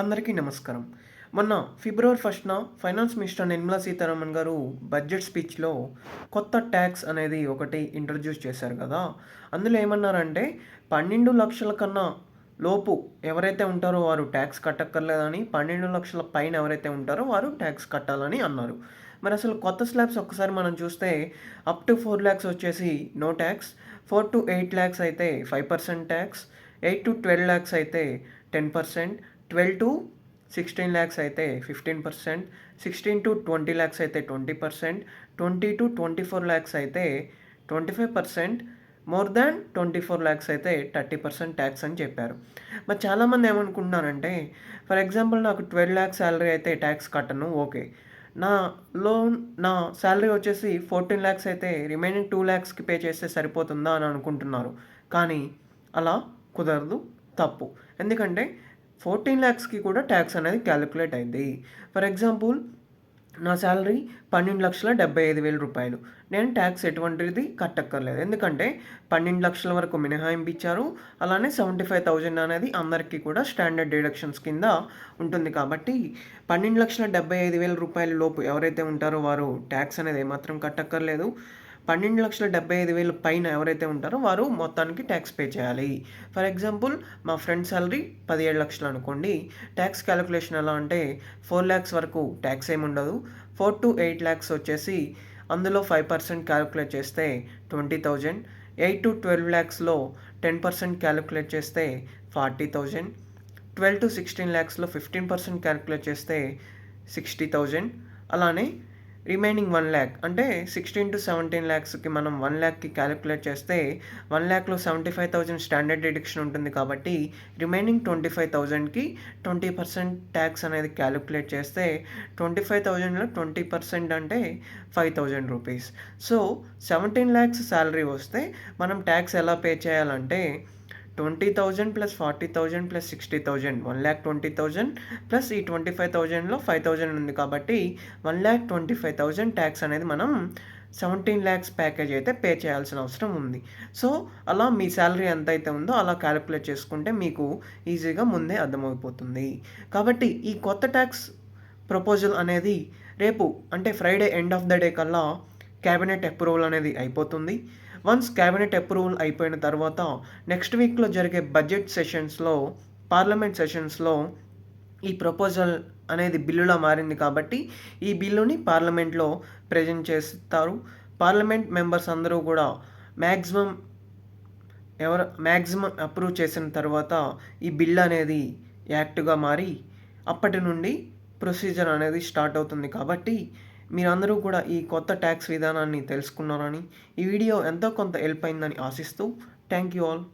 అందరికీ నమస్కారం. మొన్న ఫిబ్రవరి ఫస్ట్న finance minister Nirmala Sitharaman garu budget స్పీచ్లో కొత్త ట్యాక్స్ అనేది ఒకటి ఇంట్రడ్యూస్ చేశారు కదా. అందులో ఏమన్నారంటే పన్నెండు లక్షల కన్నా లోపు ఎవరైతే ఉంటారో వారు ట్యాక్స్ కట్టక్కర్లేదని పన్నెండు లక్షల పైన ఎవరైతే ఉంటారో వారు ట్యాక్స్ కట్టాలని అన్నారు. మరి అసలు కొత్త స్లాబ్స్ ఒక్కసారి మనం చూస్తే అప్ టు ఫోర్ ల్యాక్స్ వచ్చేసి no tax four to eight lakhs అయితే five percent tax eight to twelve lakhs అయితే ten percent twelve to sixteen lakhs అయితే fifteen percent sixteen to twenty lakhs అయితే twenty percent twenty to twenty four lakhs అయితే twenty five percent more than twenty four lakhs అయితే thirty percent tax అని చెప్పారు. మరి చాలామంది ఏమనుకుంటున్నారంటే ఫర్ ఎగ్జాంపుల్ నాకు ట్వెల్వ్ ల్యాక్స్ శాలరీ అయితే ట్యాక్స్ కట్టను ఓకే. నా లోన్ నా శాలరీ వచ్చేసి ఫోర్టీన్ ల్యాక్స్ అయితే రిమైనింగ్ టూ ల్యాక్స్కి పే చేస్తే సరిపోతుందా అని అనుకుంటున్నారు. కానీ అలా కుదరదు తప్పు. ఎందుకంటే ఫోర్టీన్ ల్యాక్స్కి కూడా ట్యాక్స్ అనేది క్యాలిక్యులేట్ అయింది. ఫర్ ఎగ్జాంపుల్ నా శాలరీ పన్నెండు లక్షల డెబ్బై ఐదు వేల రూపాయలు. నేను ట్యాక్స్ ఎటువంటిది కట్టక్కర్లేదు. ఎందుకంటే పన్నెండు లక్షల వరకు మినహాయింపు ఇచ్చారు అలానే సెవెంటీ ఫైవ్ థౌజండ్ అనేది అందరికీ కూడా స్టాండర్డ్ డిడక్షన్స్ కింద ఉంటుంది కాబట్టి పన్నెండు లక్షల డెబ్బై ఐదు వేల రూపాయల లోపు ఎవరైతే ఉంటారో వారు ట్యాక్స్ అనేది ఏమాత్రం కట్టక్కర్లేదు. పన్నెండు లక్షల డెబ్బై ఐదు వేల పైన ఎవరైతే ఉంటారో వారు మొత్తానికి ట్యాక్స్ పే చేయాలి. ఫర్ ఎగ్జాంపుల్ మా ఫ్రెండ్ సాలరీ పదిహేడు లక్షలు అనుకోండి. ట్యాక్స్ క్యాలిక్యులేషన్ ఎలా అంటే ఫోర్ ల్యాక్స్ వరకు ట్యాక్స్ ఏమి ఉండదు. ఫోర్ టు ఎయిట్ ల్యాక్స్ వచ్చేసి అందులో ఫైవ్ పర్సెంట్ క్యాలిక్యులేట్ చేస్తే twenty thousand eight to twelve ల్యాక్స్లో ten percent calculate చేస్తే forty thousand twelve to sixteen ల్యాక్స్లో fifteen percent calculate చేస్తే సిక్స్టీ థౌజండ్ అలానే రిమైనింగ్ వన్ ల్యాక్. అంటే సిక్స్టీన్ టు సెవెంటీన్ ల్యాక్స్కి మనం వన్ ల్యాక్కి క్యాలిక్యులేట్ చేస్తే one ల్యాక్లో seventy five thousand standard deduction ఉంటుంది కాబట్టి రిమైనింగ్ ట్వంటీ ఫైవ్ థౌజండ్కి ట్వంటీ పర్సెంట్ ట్యాక్స్ అనేది క్యాలిక్యులేట్ చేస్తే ట్వంటీ ఫైవ్ థౌజండ్లో ట్వంటీ పర్సెంట్ అంటే five thousand rupees. So seventeen lakhs salary వస్తే మనం ట్యాక్స్ ఎలా పే చేయాలంటే twenty thousand plus forty thousand plus sixty thousand one lakh twenty thousand plus ఈ ట్వంటీ ఫైవ్ థౌజండ్లో ఫైవ్ థౌజండ్ ఉంది కాబట్టి one lakh twenty five thousand tax అనేది మనం సెవెంటీన్ ల్యాక్స్ ప్యాకేజ్ అయితే పే చేయాల్సిన అవసరం ఉంది. సో అలా మీ శాలరీ ఎంత అయితే ఉందో అలా క్యాలిక్యులేట్ చేసుకుంటే మీకు ఈజీగా ముందే అర్థమైపోతుంది కాబట్టి ఈ కొత్త ట్యాక్స్ ప్రపోజల్ అనేది రేపు అంటే Friday end of the day కల్లా క్యాబినెట్ అప్రూవల్ అనేది అయిపోతుంది. వన్స్ క్యాబినెట్ అప్రూవల్ అయిపోయిన తర్వాత నెక్స్ట్ వీక్లో జరిగే బడ్జెట్ సెషన్స్లో పార్లమెంట్ సెషన్స్లో ఈ ప్రపోజల్ అనేది బిల్లులా మారింది కాబట్టి ఈ బిల్లుని పార్లమెంట్లో ప్రజెంట్ చేస్తారు. పార్లమెంట్ మెంబర్స్ అందరూ కూడా మ్యాక్సిమం ఎవరు మ్యాక్సిమం అప్రూవ్ చేసిన తర్వాత ఈ బిల్ అనేది యాక్ట్గా మారి అప్పటి నుండి ప్రొసీజర్ అనేది స్టార్ట్ అవుతుంది కాబట్టి మీరందరూ కూడా ఈ కొత్త ట్యాక్స్ విధానాన్ని తెలుసుకున్నారని ఈ వీడియో ఎంతో కొంత హెల్ప్ అయిందని ఆశిస్తూ థ్యాంక్ యూ ఆల్.